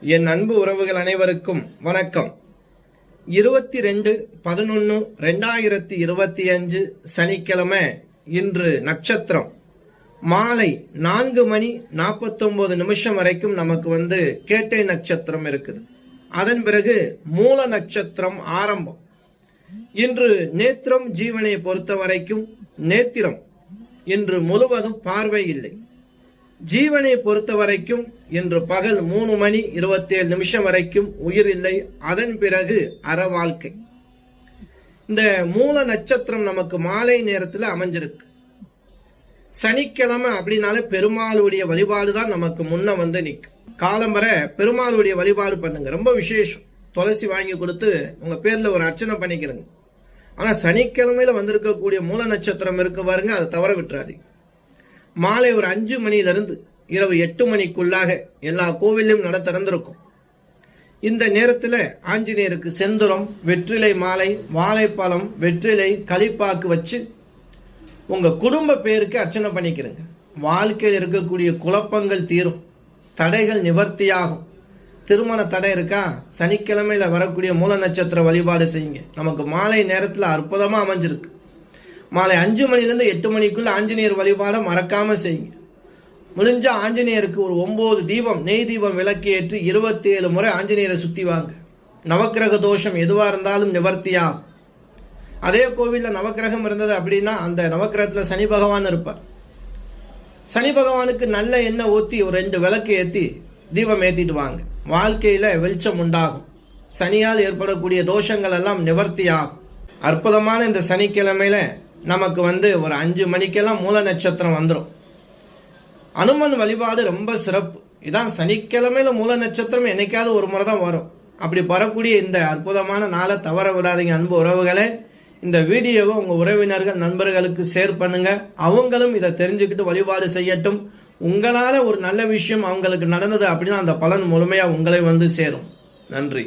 என் அன்பு உறவுகள் அனைவருக்கும் வணக்கம். இருபத்தி ரெண்டு பதினொன்று ரெண்டாயிரத்தி இருபத்தி அஞ்சு சனிக்கிழமை இன்று நட்சத்திரம். மாலை நான்கு மணி நாற்பத்தொம்போது நிமிஷம் வரைக்கும் நமக்கு வந்து கேட்டை நட்சத்திரம் இருக்குது. அதன் பிறகு மூல நட்சத்திரம் ஆரம்பம். இன்று நேத்திரம் ஜீவனை பொறுத்த வரைக்கும் நேத்திரம். இன்று முழுவதும் பார்வை இல்லை. ஜீவனை பொறுத்த வரைக்கும் இன்று பகல் மூணு மணி இருபத்தேழு நிமிஷம் வரைக்கும் உயிர் இல்லை. அதன் பிறகு அற வாழ்க்கை. இந்த மூல நட்சத்திரம் நமக்கு மாலை நேரத்தில் அமைஞ்சிருக்கு. சனிக்கிழமை அப்படின்னாலே பெருமாளுடைய வழிபாடு தான் நமக்கு முன்ன வந்து நிற்கும் காலம்பரை பெருமாளுடைய வழிபாடு பண்ணுங்க. ரொம்ப விசேஷம். துளசி வாங்கி கொடுத்து உங்க பேர்ல ஒரு அர்ச்சனை பண்ணிக்கிறங்க. ஆனா சனிக்கிழமையில வந்திருக்கக்கூடிய மூல நட்சத்திரம் இருக்கு பாருங்க அதை தவற விட்டுறாதீங்க. மாலை ஒரு அஞ்சு மணியிலிருந்து இரவு எட்டு மணிக்குள்ளாக எல்லா கோவிலும் நட திறந்திருக்கும். இந்த நேரத்தில் ஆஞ்சநேயருக்கு செந்துரம் வெற்றிலை மாலை வாழைப்பழம் வெற்றிலை களிப்பாக்கு வச்சு உங்கள் குடும்ப பேருக்கு அர்ச்சனை பண்ணிக்கிறங்க. வாழ்க்கையில் இருக்கக்கூடிய குழப்பங்கள் தீரும். தடைகள் நிவர்த்தியாகும். திருமண தடை இருக்கா? சனிக்கிழமையில் வரக்கூடிய மூல நட்சத்திர வழிபாடு செய்யுங்க. நமக்கு மாலை நேரத்தில் அற்புதமாக அமைஞ்சிருக்கு. மாலை அஞ்சு மணிலேருந்து எட்டு மணிக்குள்ளே ஆஞ்சநேயர் வழிபாடை மறக்காமல் செய்யுங்க. முடிஞ்ச ஆஞ்சநேயருக்கு ஒரு ஒம்பது தீபம் நெய் தீபம் விளக்கு ஏற்றி இருபத்தி ஏழு முறை ஆஞ்சநேயரை சுற்றி வாங்க. நவக்கிரக தோஷம் எதுவாக இருந்தாலும் நிவர்த்தியாகும் அதே கோவிலில் நவக்கிரகம் இருந்தது அப்படின்னா அந்த நவக்கிரகத்தில் சனி பகவான் இருப்பார். சனி பகவானுக்கு நல்ல எண்ணெய் ஊற்றி ஒரு ரெண்டு விளக்கு ஏற்றி தீபம் ஏற்றிட்டு வாங்க. வாழ்க்கையில் வெளிச்சம் உண்டாகும். சனியால் ஏற்படக்கூடிய தோஷங்கள் எல்லாம் நிவர்த்தியாகும். அற்புதமான இந்த சனிக்கிழமையில நமக்கு வந்து ஒரு அஞ்சு மணிக்கெல்லாம் மூல நட்சத்திரம் வந்துடும் அனுமன் வழிபாடு ரொம்ப சிறப்பு. இதான் சனிக்கிழமையில் மூல நட்சத்திரம் என்னைக்காவது ஒரு முறை தான் வரும். அப்படி வரக்கூடிய இந்த அற்புதமான நாளை தவற விடாதீங்க அன்பு உறவுகளே. இந்த வீடியோவை உங்கள் உறவினர்கள் நண்பர்களுக்கு ஷேர் பண்ணுங்கள் அவங்களும் இதை தெரிஞ்சுக்கிட்டு வழிபாடு செய்யட்டும். உங்களால் ஒரு நல்ல விஷயம் அவங்களுக்கு நடந்தது அப்படின்னா அந்த பலன் முழுமையாக உங்களை வந்து சேரும். நன்றி.